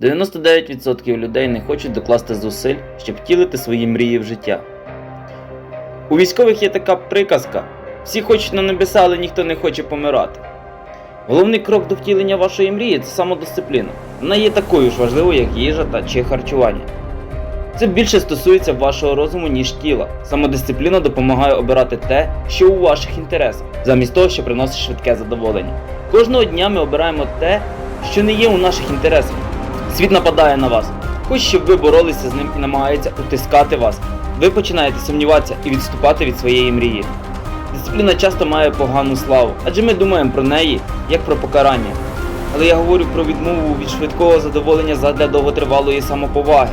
99% людей не хочуть докласти зусиль, щоб втілити свої мрії в життя. У військових є така приказка: всі хочуть на небеса, але ніхто не хоче помирати. Головний крок до втілення вашої мрії це самодисципліна. Вона є такою ж важливою, як їжа та чи харчування. Це більше стосується вашого розуму, ніж тіла. Самодисципліна допомагає обирати те, що у ваших інтересах, замість того, що приносить швидке задоволення. Кожного дня ми обираємо те, що не є у наших інтересах. Світ нападає на вас, хоче, щоб ви боролися з ним і намагається утискати вас. Ви починаєте сумніватися і відступати від своєї мрії. Дисципліна часто має погану славу, адже ми думаємо про неї як про покарання. Але я говорю про відмову від швидкого задоволення задля довготривалої самоповаги.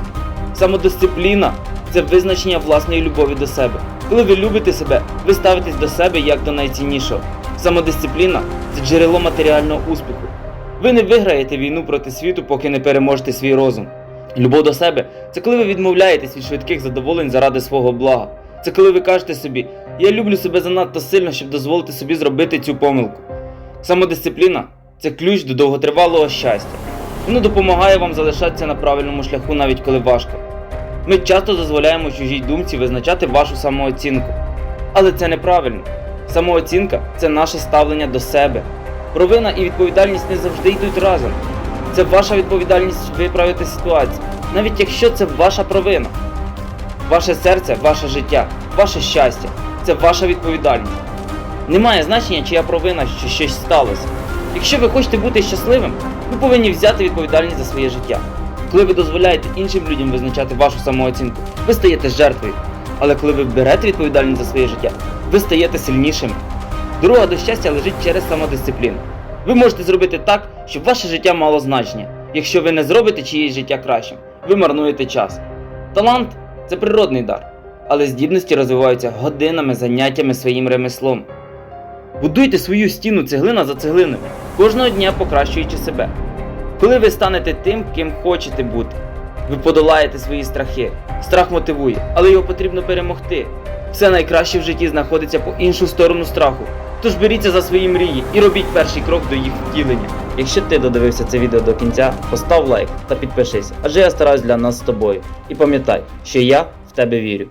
Самодисципліна це визначення власної любові до себе. Коли ви любите себе, ви ставитесь до себе як до найціннішого. Самодисципліна це джерело матеріального успіху. Ви не виграєте війну проти світу, поки не переможете свій розум. Любов до себе це коли ви відмовляєтесь від швидких задоволень заради свого блага. Це коли ви кажете собі, я люблю себе занадто сильно, щоб дозволити собі зробити цю помилку. Самодисципліна це ключ до довготривалого щастя. Воно допомагає вам залишатися на правильному шляху, навіть коли важко. Ми часто дозволяємо чужій думці визначати вашу самооцінку. Але це неправильно. Самооцінка це наше ставлення до себе. Провина і відповідальність не завжди йдуть разом. Це ваша відповідальність виправити ситуацію, навіть якщо це ваша провина. Ваше серце, ваше життя, ваше щастя це ваша відповідальність. Немає значення, чия провина, що щось сталося. Якщо ви хочете бути щасливим, ви повинні взяти відповідальність за своє життя. Коли ви дозволяєте іншим людям визначати вашу самооцінку, ви стаєте жертвою. Але коли ви берете відповідальність за своє життя, ви стаєте сильнішим. Дорога до щастя лежить через самодисципліну. Ви можете зробити так, щоб ваше життя мало значення. Якщо ви не зробите чиєсь життя кращим, ви марнуєте час. Талант це природний дар, але здібності розвиваються годинами, заняттями своїм ремеслом. Будуйте свою стіну цеглина за цеглиною, кожного дня покращуючи себе. Коли ви станете тим, ким хочете бути, ви подолаєте свої страхи. Страх мотивує, але його потрібно перемогти. Все найкраще в житті знаходиться по іншу сторону страху. Тож беріться за свої мрії і робіть перший крок до їх втілення. Якщо ти додивився це відео до кінця, постав лайк та підпишись, адже я стараюсь для нас з тобою. І пам'ятай, що я в тебе вірю.